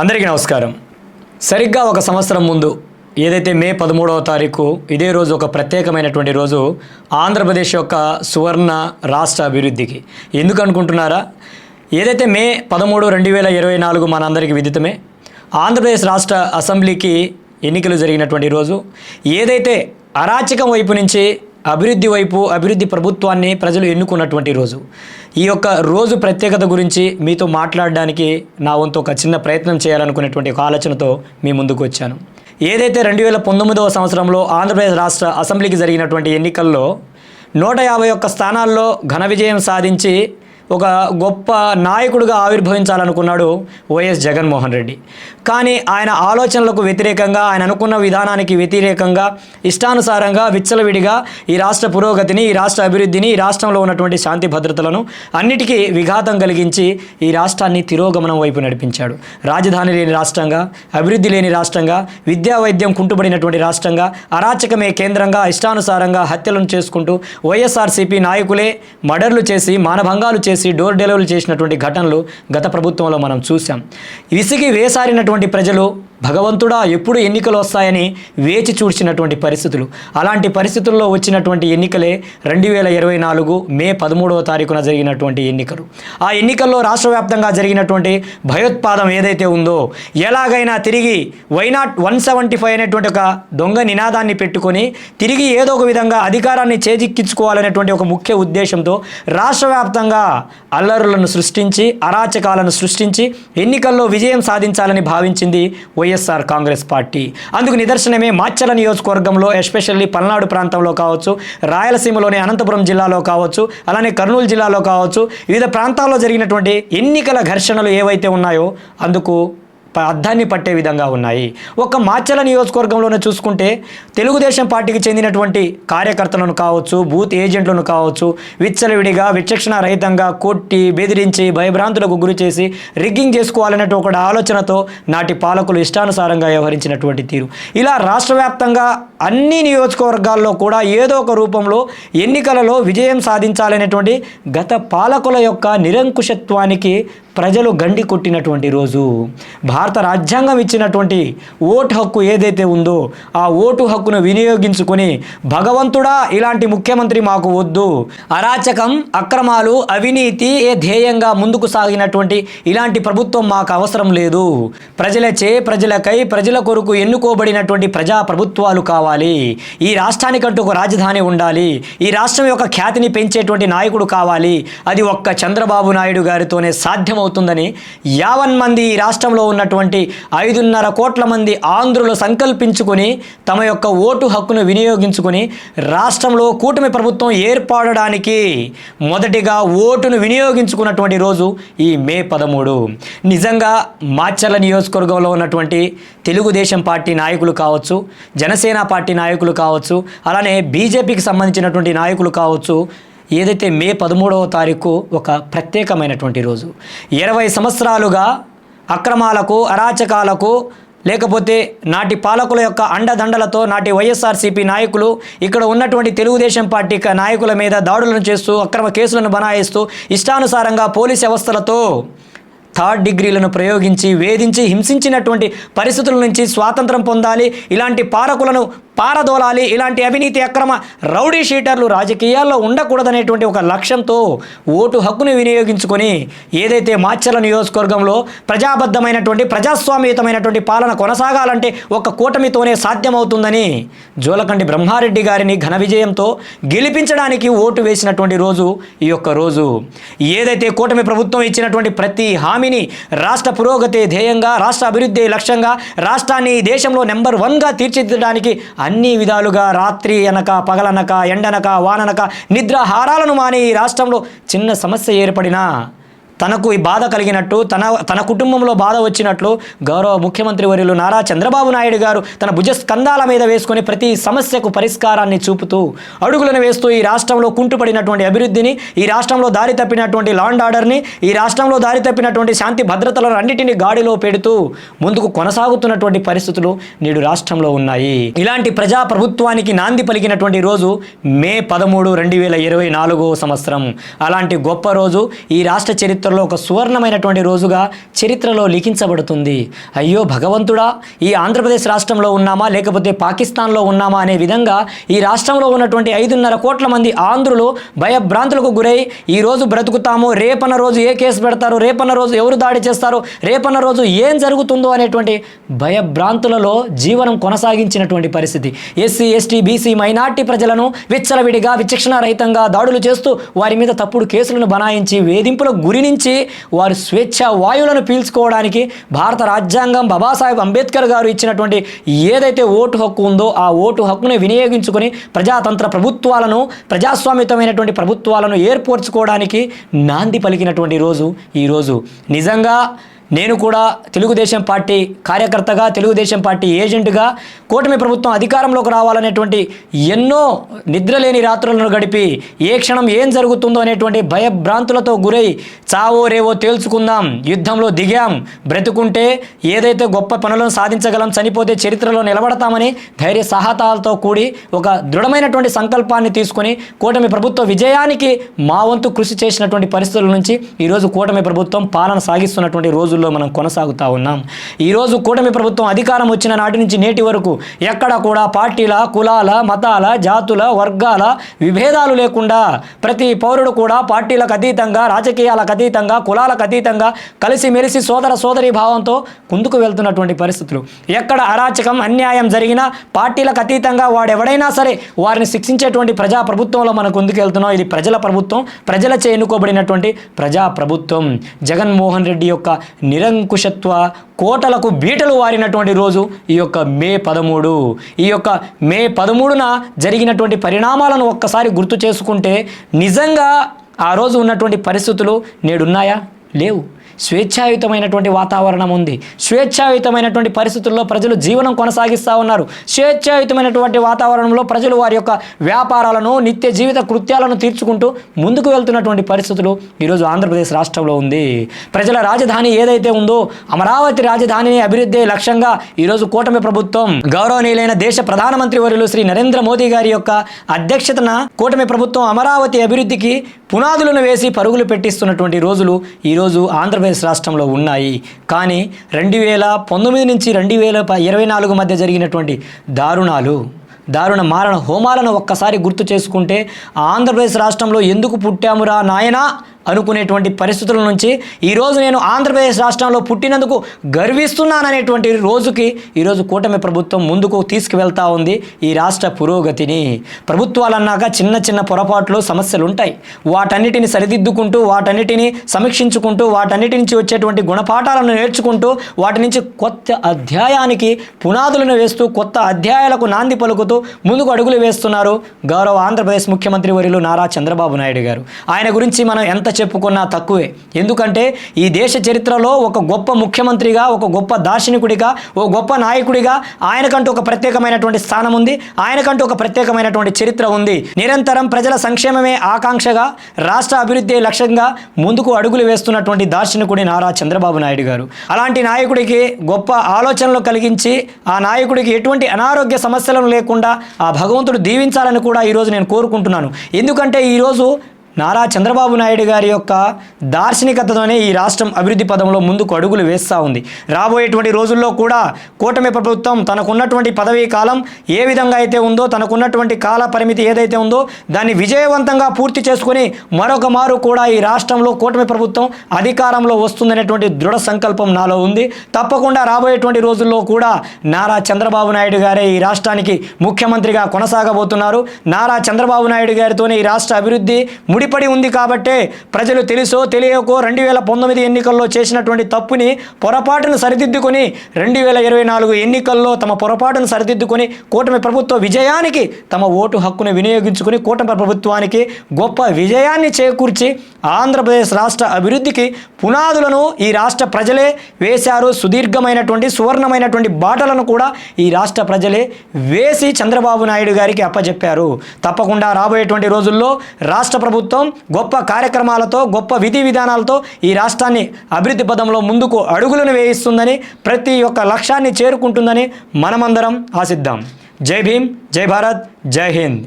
అందరికీ నమస్కారం. సరిగ్గా ఒక సంవత్సరం ముందు ఏదైతే మే పదమూడవ తారీఖు ఇదే రోజు ఒక ప్రత్యేకమైనటువంటి రోజు ఆంధ్రప్రదేశ్ యొక్క సువర్ణ రాష్ట్ర అభివృద్ధికి. ఎందుకు అనుకుంటున్నారా ఏదైతే మే పదమూడు రెండు వేల ఇరవై నాలుగు మనందరికీ విదితమే ఆంధ్రప్రదేశ్ రాష్ట్ర అసెంబ్లీకి ఎన్నికలు జరిగినటువంటి రోజు ఏదైతే అరాచకం వైపు నుంచి అభివృద్ధి వైపు అభివృద్ధి ప్రభుత్వాన్ని ప్రజలు ఎన్నుకున్నటువంటి రోజు. ఈ యొక్క రోజు ప్రత్యేకత గురించి మీతో మాట్లాడడానికి నా వంతు ఒక చిన్న ప్రయత్నం చేయాలనుకునేటువంటి ఒక ఆలోచనతో మీ ముందుకు వచ్చాను. ఏదైతే రెండు వేల పంతొమ్మిదవ సంవత్సరంలో ఆంధ్రప్రదేశ్ రాష్ట్ర అసెంబ్లీకి జరిగినటువంటి ఎన్నికల్లో నూట యాభై ఒక్క స్థానాల్లో ఘన విజయం సాధించి ఒక గొప్ప నాయకుడిగా ఆవిర్భవించాలనుకున్నాడు వైఎస్ జగన్మోహన్ రెడ్డి. కానీ ఆయన ఆలోచనలకు వ్యతిరేకంగా ఆయన అనుకున్న విధానానికి వ్యతిరేకంగా ఇష్టానుసారంగా విచ్చలవిడిగా ఈ రాష్ట్ర పురోగతిని ఈ రాష్ట్ర అభివృద్ధిని ఈ రాష్ట్రంలో ఉన్నటువంటి శాంతి భద్రతలను అన్నిటికీ విఘాతం కలిగించి ఈ రాష్ట్రాన్ని తిరోగమనం వైపు నడిపించాడు. రాజధాని లేని రాష్ట్రంగా అభివృద్ధి లేని రాష్ట్రంగా విద్యా వైద్యం కుంటుబడినటువంటి రాష్ట్రంగా అరాచకమే కేంద్రంగా ఇష్టానుసారంగా హత్యలను చేసుకుంటూ వైఎస్ఆర్సీపీ నాయకులే మర్డర్లు చేసి మానభంగాలు చేసి డోర్ డెలివరీ చేసినటువంటి ఘటనలు గత ప్రభుత్వంలో మనం చూసాం విసిగి వేసారినటువంటి ప్రజలు భగవంతుడా ఎప్పుడు ఎన్నికలు వస్తాయని వేచి చూడ్చినటువంటి పరిస్థితులు. అలాంటి పరిస్థితుల్లో వచ్చినటువంటి ఎన్నికలే రెండు వేల ఇరవై నాలుగు మే పదమూడవ తారీఖున జరిగినటువంటి ఎన్నికలు. ఆ ఎన్నికల్లో రాష్ట్ర వ్యాప్తంగా జరిగినటువంటి భయోత్పాదం ఏదైతే ఉందో ఎలాగైనా తిరిగి వైనాట్ వన్ సెవెంటీ ఫైవ్ అనేటువంటి ఒక దొంగ నినాదాన్ని పెట్టుకొని తిరిగి ఏదో ఒక విధంగా అధికారాన్ని చేజిక్కించుకోవాలనేటువంటి ఒక ముఖ్య ఉద్దేశంతో రాష్ట్ర వ్యాప్తంగా అల్లరులను సృష్టించి అరాచకాలను సృష్టించి ఎన్నికల్లో విజయం సాధించాలని భావించింది వైఎస్ఆర్ కాంగ్రెస్ పార్టీ. అందుకు నిదర్శనమే మాచల నియోజకవర్గంలో ఎస్పెషల్లీ పల్నాడు ప్రాంతంలో కావచ్చు రాయలసీమలోని అనంతపురం జిల్లాలో కావచ్చు అలానే కర్నూలు జిల్లాలో కావచ్చు వివిధ ప్రాంతాల్లో జరిగినటువంటి ఎన్నికల ఘర్షణలు ఏవైతే ఉన్నాయో అందుకు అద్దాన్ని పట్టే విధంగా ఉన్నాయి. ఒక మాచల నియోజకవర్గంలోనే చూసుకుంటే తెలుగుదేశం పార్టీకి చెందినటువంటి కార్యకర్తలను కావచ్చు బూత్ ఏజెంట్లను కావచ్చు విచ్చలవిడిగా విచక్షణ రహితంగా కొట్టి బెదిరించి భయభ్రాంతులకు గురి చేసి రిగ్గింగ్ చేసుకోవాలన్నట్టు ఒక ఆలోచనతో నాటి పాలకులు ఇష్టానుసారంగా వ్యవహరించినటువంటి తీరు. ఇలా రాష్ట్ర వ్యాప్తంగా అన్ని నియోజకవర్గాల్లో కూడా ఏదో ఒక రూపంలో ఎన్నికలలో విజయం సాధించాలనేటువంటి గత పాలకుల యొక్క నిరంకుశత్వానికి ప్రజలు గండి కొట్టినటువంటి రోజు భారత రాజ్యాంగం ఇచ్చినటువంటి ఓటు హక్కు ఏదైతే ఉందో ఆ ఓటు హక్కును వినియోగించుకొని భగవంతుడా ఇలాంటి ముఖ్యమంత్రి మాకు వద్దు. అరాచకం అక్రమాలు అవినీతి ఏ ధ్యేయంగా ముందుకు సాగినటువంటి ఇలాంటి ప్రభుత్వం మాకు అవసరం లేదు. ప్రజలచే ప్రజలకై ప్రజల కొరకు ఎన్నుకోబడినటువంటి ప్రజా ప్రభుత్వాలు కావాలి. ఈ రాష్ట్రానికంటూ ఒక రాజధాని ఉండాలి. ఈ రాష్ట్రం యొక్క ఖ్యాతిని పెంచేటువంటి నాయకుడు కావాలి. అది ఒక్క చంద్రబాబు నాయుడు గారితోనే సాధ్యం అవుతుందని యావన్ మంది ఈ రాష్ట్రంలో ఉన్నటువంటి ఐదున్నర కోట్ల మంది ఆంధ్రులు సంకల్పించుకొని తమ యొక్క ఓటు హక్కును వినియోగించుకొని రాష్ట్రంలో కూటమి ప్రభుత్వం ఏర్పడడానికి మొదటిగా ఓటును వినియోగించుకున్నటువంటి రోజు ఈ మే పదమూడు. నిజంగా మాచర్ల నియోజకవర్గంలో ఉన్నటువంటి తెలుగుదేశం పార్టీ నాయకులు కావచ్చు జనసేన పార్టీ నాయకులు కావచ్చు అలానే బీజేపీకి సంబంధించినటువంటి నాయకులు కావచ్చు ఏదైతే మే పదమూడవ తారీఖు ఒక ప్రత్యేకమైనటువంటి రోజు ఇరవై సంవత్సరాలుగా అక్రమాలకు అరాచకాలకు లేకపోతే నాటి పాలకుల యొక్క అండదండలతో నాటి వైఎస్ఆర్సీపీ నాయకులు ఇక్కడ ఉన్నటువంటి తెలుగుదేశం పార్టీ నాయకుల మీద దాడులను చేస్తూ అక్రమ కేసులను బనాయిస్తూ ఇష్టానుసారంగా పోలీస్ వ్యవస్థలతో థర్డ్ డిగ్రీలను ప్రయోగించి వేధించి హింసించినటువంటి పరిస్థితుల నుంచి స్వాతంత్రం పొందాలి. ఇలాంటి పాలకులను పారదోలాలి. ఇలాంటి అవినీతి అక్రమ రౌడీ షీటర్లు రాజకీయాల్లో ఉండకూడదనేటువంటి ఒక లక్ష్యంతో ఓటు హక్కును వినియోగించుకొని ఏదైతే మాచర్ల నియోజకవర్గంలో ప్రజాబద్ధమైనటువంటి ప్రజాస్వామ్యయుతమైనటువంటి పాలన కొనసాగాలంటే ఒక కూటమితోనే సాధ్యమవుతుందని జోలకండి బ్రహ్మారెడ్డి గారిని ఘన విజయంతో గెలిపించడానికి ఓటు వేసినటువంటి రోజు ఈ యొక్క రోజు. ఏదైతే కూటమి ప్రభుత్వం ఇచ్చినటువంటి ప్రతి హామీని రాష్ట్ర పురోగతి ధ్యేయంగా రాష్ట్ర అభివృద్ధి లక్ష్యంగా రాష్ట్రాన్ని ఈ దేశంలో నెంబర్ వన్గా తీర్చిదిద్దడానికి అన్ని విధాలుగా రాత్రి అనక పగలనక ఎండనక వాననక నిద్రాహారాలను మాని ఈ రాష్ట్రంలో చిన్న సమస్య ఏర్పడినా తనకు ఈ బాధ కలిగినట్టు తన తన కుటుంబంలో బాధ వచ్చినట్లు గౌరవ ముఖ్యమంత్రి వర్యులు నారా చంద్రబాబు నాయుడు గారు తన భుజ స్కందాల మీద వేసుకొని ప్రతి సమస్యకు పరిష్కారాన్ని చూపుతూ అడుగులను వేస్తూ ఈ రాష్ట్రంలో కుంటుపడినటువంటి అభివృద్ధిని ఈ రాష్ట్రంలో దారి తప్పినటువంటి లాండ్ ఆర్డర్ని ఈ రాష్ట్రంలో దారి తప్పినటువంటి శాంతి భద్రతలను అన్నిటిని గాడిలో పెడుతూ ముందుకు కొనసాగుతున్నటువంటి పరిస్థితులు నేడు రాష్ట్రంలో ఉన్నాయి. ఇలాంటి ప్రజా ప్రభుత్వానికి నాంది పలికినటువంటి రోజు మే పదమూడు రెండు వేల ఇరవై నాలుగో సంవత్సరం. అలాంటి గొప్ప రోజు ఈ రాష్ట్ర చరిత్ర చరిత్రలో ఒక సువర్ణమైనటువంటి రోజుగా చరిత్రలో లిఖించబడుతుంది. అయ్యో భగవంతుడా ఈ ఆంధ్రప్రదేశ్ రాష్ట్రంలో ఉన్నామా లేకపోతే పాకిస్తాన్లో ఉన్నామా అనే విధంగా ఈ రాష్ట్రంలో ఉన్నటువంటి ఐదున్నర కోట్ల మంది ఆంధ్రులు భయభ్రాంతులకు గురై ఈ రోజు బ్రతుకుతాము రేపన్న రోజు ఏ కేసు పెడతారు రేపన్న రోజు ఎవరు దాడి చేస్తారు రేపన్న రోజు ఏం జరుగుతుందో అనేటువంటి భయభ్రాంతులలో జీవనం కొనసాగించినటువంటి పరిస్థితి. ఎస్సీ ఎస్టీ బీసీ మైనార్టీ ప్రజలను విచ్చలవిడిగా విచక్షణారహితంగా దాడులు చేస్తూ వారి మీద తప్పుడు కేసులను బనాయించి వేధింపుల గురి నుంచి వారు స్వేచ్ఛ వాయువులను పీల్చుకోవడానికి భారత రాజ్యాంగం బాబాసాహెబ్ అంబేద్కర్ గారు ఇచ్చినటువంటి ఏదైతే ఓటు హక్కు ఉందో ఆ ఓటు హక్కును వినియోగించుకొని ప్రజాతంత్ర ప్రభుత్వాలను ప్రజాస్వామ్యతమైనటువంటి ప్రభుత్వాలను ఏర్పరచుకోవడానికి నాంది పలికినటువంటి రోజు ఈరోజు నిజంగా నేను కూడా తెలుగుదేశం పార్టీ కార్యకర్తగా తెలుగుదేశం పార్టీ ఏజెంట్గా కూటమి ప్రభుత్వం అధికారంలోకి రావాలనేటువంటి ఎన్నో నిద్రలేని రాత్రులను గడిపి ఏ క్షణం ఏం జరుగుతుందో అనేటువంటి భయభ్రాంతులతో గురై చావో రేవో తేల్చుకుందాం యుద్ధంలో దిగాం బ్రతుకుంటే ఏదైతే గొప్ప పనులను సాధించగలం చనిపోతే చరిత్రలో నిలబడతామని ధైర్య సాహతాలతో కూడి ఒక దృఢమైనటువంటి సంకల్పాన్ని తీసుకొని కూటమి ప్రభుత్వ విజయానికి మా వంతు కృషి చేసినటువంటి పరిస్థితుల నుంచి ఈరోజు కూటమి ప్రభుత్వం పాలన సాగిస్తున్నటువంటి రోజుల్లో మనం కొనసాగుతూ ఉన్నాం. ఈరోజు కూటమి ప్రభుత్వం అధికారం వచ్చిన నాటి నుంచి నేటి వరకు ఎక్కడ కూడా పార్టీల కులాల మతాల జాతుల వర్గాల విభేదాలు లేకుండా ప్రతి పౌరుడు కూడా పార్టీలకు అతీతంగా రాజకీయాలకు అతీతంగా కులాలకు అతీతంగా కలిసిమెలిసి సోదర సోదరి భావంతో ముందుకు వెళ్తున్నటువంటి పరిస్థితులు. ఎక్కడ అరాచకం అన్యాయం జరిగినా పార్టీలకు అతీతంగా వాడెవడైనా సరే వారిని శిక్షించేటువంటి ప్రజా ప్రభుత్వంలో మనకు ముందుకు వెళ్తున్నాం ఇది ప్రజల ప్రభుత్వం ప్రజలచే ఎన్నుకోబడినటువంటి ప్రజా ప్రభుత్వం జగన్మోహన్ రెడ్డి యొక్క నిరంకుశత్వ కోటలకు బీటలు వారినటువంటి రోజు ఈ యొక్క మే పదమూడు. ఈ యొక్క మే పదమూడున జరిగినటువంటి పరిణామాలను ఒక్కసారి గుర్తు చేసుకుంటే నిజంగా ఆ రోజు ఉన్నటువంటి పరిస్థితులు నేడున్నాయా? లేవు. స్వేచ్ఛాయుతమైనటువంటి వాతావరణం ఉంది. స్వేచ్ఛాయుతమైనటువంటి పరిస్థితుల్లో ప్రజలు జీవనం కొనసాగిస్తూ ఉన్నారు. స్వేచ్ఛాయుతమైనటువంటి వాతావరణంలో ప్రజలు వారి యొక్క వ్యాపారాలను నిత్య జీవిత కృత్యాలను తీర్చుకుంటూ ముందుకు వెళ్తున్నటువంటి పరిస్థితులు ఈరోజు ఆంధ్రప్రదేశ్ రాష్ట్రంలో ఉంది. ప్రజల రాజధాని ఏదైతే ఉందో అమరావతి రాజధానిని అభివృద్ధి లక్ష్యంగా ఈరోజు కూటమి ప్రభుత్వం గౌరవనీయులైన దేశ ప్రధానమంత్రి వర్యులు శ్రీ నరేంద్ర మోదీ గారి యొక్క అధ్యక్షతన కూటమి ప్రభుత్వం అమరావతి అభివృద్ధికి పునాదులను వేసి పరుగులు పెట్టిస్తున్నటువంటి రోజులు ఈరోజు ఆంధ్రప్రదేశ్ ఆంధ్రప్రదేశ్ రాష్ట్రంలో ఉన్నాయి. కానీ రెండు వేల పంతొమ్మిది నుంచి రెండు వేల ఇరవై నాలుగు మధ్య జరిగినటువంటి దారుణాలు దారుణ మారణ హోమాలను ఒక్కసారి గుర్తు చేసుకుంటే ఆంధ్రప్రదేశ్ రాష్ట్రంలో ఎందుకు పుట్టామురా నాయనా? అనుకునేటువంటి పరిస్థితుల నుంచి ఈరోజు నేను ఆంధ్రప్రదేశ్ రాష్ట్రంలో పుట్టినందుకు గర్విస్తున్నాననేటువంటి రోజుకి ఈరోజు కూటమి ప్రభుత్వం ముందుకు తీసుకువెళ్తా ఉంది ఈ రాష్ట్ర పురోగతిని. ప్రభుత్వాలు అన్నాక చిన్న చిన్న పొరపాట్లు సమస్యలు ఉంటాయి వాటన్నిటిని సరిదిద్దుకుంటూ వాటన్నిటిని సమీక్షించుకుంటూ వాటన్నిటి నుంచి వచ్చేటువంటి గుణపాఠాలను నేర్చుకుంటూ వాటి నుంచి కొత్త అధ్యాయానికి పునాదులను వేస్తూ కొత్త అధ్యాయాలకు నాంది పలుకుతూ ముందుకు అడుగులు వేస్తున్నారు గౌరవ ఆంధ్రప్రదేశ్ ముఖ్యమంత్రి వర్యులు నారా చంద్రబాబు నాయుడు గారు. ఆయన గురించి మనం ఎంత చెప్పుకున్నా తక్కువే. ఎందుకంటే ఈ దేశ చరిత్రలో ఒక గొప్ప ముఖ్యమంత్రిగా ఒక గొప్ప దార్శనికుడిగా ఓ గొప్ప నాయకుడిగా ఆయనకంటూ ఒక ప్రత్యేకమైనటువంటి స్థానం ఉంది ఆయనకంటూ ఒక ప్రత్యేకమైనటువంటి చరిత్ర ఉంది. నిరంతరం ప్రజల సంక్షేమమే ఆకాంక్షగా రాష్ట్ర అభివృద్ధి లక్ష్యంగా ముందుకు అడుగులు వేస్తున్నటువంటి దార్శనికుడి నారా చంద్రబాబు నాయుడు గారు. అలాంటి నాయకుడికి గొప్ప ఆలోచనలు కలిగించి ఆ నాయకుడికి ఎటువంటి అనారోగ్య సమస్యలను లేకుండా ఆ భగవంతుడు దీవించాలని కూడా ఈరోజు నేను కోరుకుంటున్నాను. ఎందుకంటే ఈరోజు నారా చంద్రబాబు నాయుడు గారి యొక్క దార్శనికతతోనే ఈ రాష్ట్రం అభివృద్ధి పదంలో ముందుకు అడుగులు వేస్తూ ఉంది. రాబోయేటువంటి రోజుల్లో కూడా కూటమి ప్రభుత్వం తనకున్నటువంటి పదవీ కాలం ఏ విధంగా అయితే ఉందో తనకున్నటువంటి కాల పరిమితి ఏదైతే ఉందో దాన్ని విజయవంతంగా పూర్తి చేసుకొని మరొక మారు కూడా ఈ రాష్ట్రంలో కూటమి ప్రభుత్వం అధికారంలో వస్తుందనేటువంటి దృఢ సంకల్పం నాలో ఉంది. తప్పకుండా రాబోయేటువంటి రోజుల్లో కూడా నారా చంద్రబాబు నాయుడు గారే ఈ రాష్ట్రానికి ముఖ్యమంత్రిగా కొనసాగబోతున్నారు. నారా చంద్రబాబు నాయుడు గారితోనే ఈ రాష్ట్ర అభివృద్ధి ముడిపడి ఉంది కాబట్టే ప్రజలు తెలుసో తెలియకో రెండు వేల పంతొమ్మిది ఎన్నికల్లో చేసినటువంటి తప్పుని పొరపాటును సరిదిద్దుకొని రెండు వేల ఇరవై నాలుగు ఎన్నికల్లో తమ పొరపాటును సరిదిద్దుకొని కూటమి ప్రభుత్వ విజయానికి తమ ఓటు హక్కును వినియోగించుకుని కూటమి ప్రభుత్వానికి గొప్ప విజయాన్ని చేకూర్చి ఆంధ్రప్రదేశ్ రాష్ట్ర అభివృద్ధికి పునాదులను ఈ రాష్ట్ర ప్రజలే వేశారు. సుదీర్ఘమైనటువంటి సువర్ణమైనటువంటి బాటలను కూడా ఈ రాష్ట్ర ప్రజలే వేసి చంద్రబాబు నాయుడు గారికి అప్పచెప్పారు తప్పకుండా రాబోయేటువంటి రోజుల్లో రాష్ట్ర ప్రభుత్వం ప్రభుత్వం గొప్ప కార్యక్రమాలతో గొప్ప విధి విధానాలతో ఈ రాష్ట్రాన్ని అభివృద్ధి పదంలో ముందుకు అడుగులను వేయిస్తుందని ప్రతి ఒక్క లక్ష్యాన్ని చేరుకుంటుందని మనమందరం ఆశిద్దాం. జై భీమ్ జై భారత్ జై హింద్.